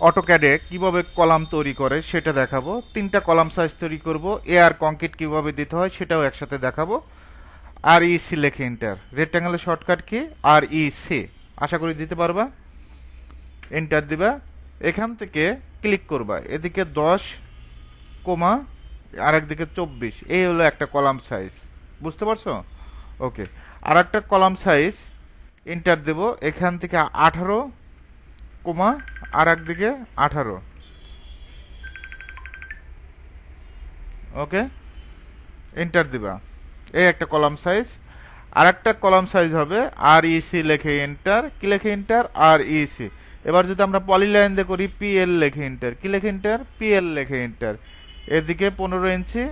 অটোক্যাডে কীভাবে কলাম তৈরি করে সেটা দেখাবো। তিনটা কলাম সাইজ তৈরি করব। এয়ার কংক্রিট কীভাবে দিতে হয় সেটাও একসাথে দেখাবো। আর ই সি লেখে এন্টার রেক্টাঙ্গেলের শর্টকাট কি? আর ই সি আশা করি দিতে পারবা? এন্টার দিবা। এখান থেকে ক্লিক করবা। এদিকে দশ কোমা আর একদিকে চব্বিশ। এই হলো একটা কলাম সাইজ বুঝতে পারছ? ওকে আর একটা কলাম সাইজ এন্টার দেব। এখান থেকে আঠারো কোমা আর একদিকে আঠারো। ওকে? এন্টার দিবা। এই একটা কলাম সাইজ আর একটা কলাম সাইজ হবে আর ইসি লেখে এন্টার কি লেখে এন্টার আর ইসি এবার যদি আমরা পলিলাইন দিয়ে করি পিএল লেখে এন্টার কি লেখে এন্টার পিএল লেখে এন্টার এদিকে পনেরো ইঞ্চি,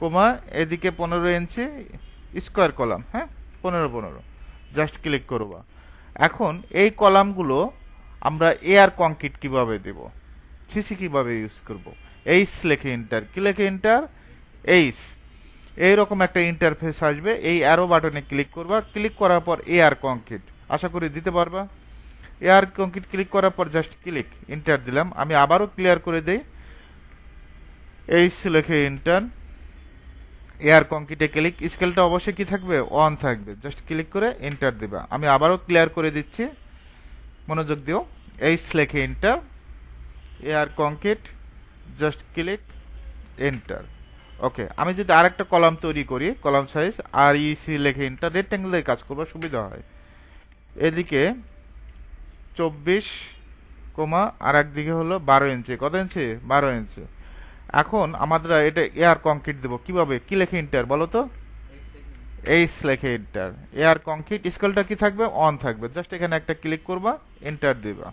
কোমা, এদিকে পনেরো ইঞ্চি স্কোয়ার কলাম হ্যাঁ? পনেরো পনেরো। জাস্ট ক্লিক করবা। এখন এই কলামগুলো আমরা এয়ার কংক্রিট কীভাবে দেব? সিসি কীভাবে ইউজ করব? এইস লেখে ইন্টার কি লেখে এন্টার এইস এইরকম একটা ইন্টারফেস আসবে। এই অ্যারো বাটনে ক্লিক করবা। ক্লিক করার পর এয়ার কংক্রিট আশা করি দিতে পারবা। এয়ার কংক্রিট ক্লিক করার পর জাস্ট ক্লিক ইন্টার দিলাম। আমি আবারও ক্লিয়ার করে দেই। এইস লেখে ইন্টার এয়ার কংক্রিটে ক্লিক স্কেলটা অবশ্যই কি থাকবে? অন থাকবে। জাস্ট ক্লিক করে এন্টার দিবা। আমি আবারও ক্লিয়ার করে দিচ্ছি। মনোযোগ দিও। এইস লেখে enter air concrete just click enter okay আমি যদি আরেকটা কলাম তৈরি করি column size R E C লেখে এন্টার রেক্ট্যাঙ্গেল কাজ করব, সুবিধা হয়। এদিকে চব্বিশ কোমা আর একদিকে হলো বারো ইঞ্চি কত ইঞ্চি বারো ইঞ্চি এখন আমাদের এটা এয়ার কংক্রিট দেবো। কীভাবে? কি লেখে ইন্টার বলো তো? এইস লেখে এন্টার এয়ার কংক্রিট স্কেলটা কি থাকবে? অন থাকবে। জাস্ট এখানে একটা ক্লিক করবা এন্টার দিবা।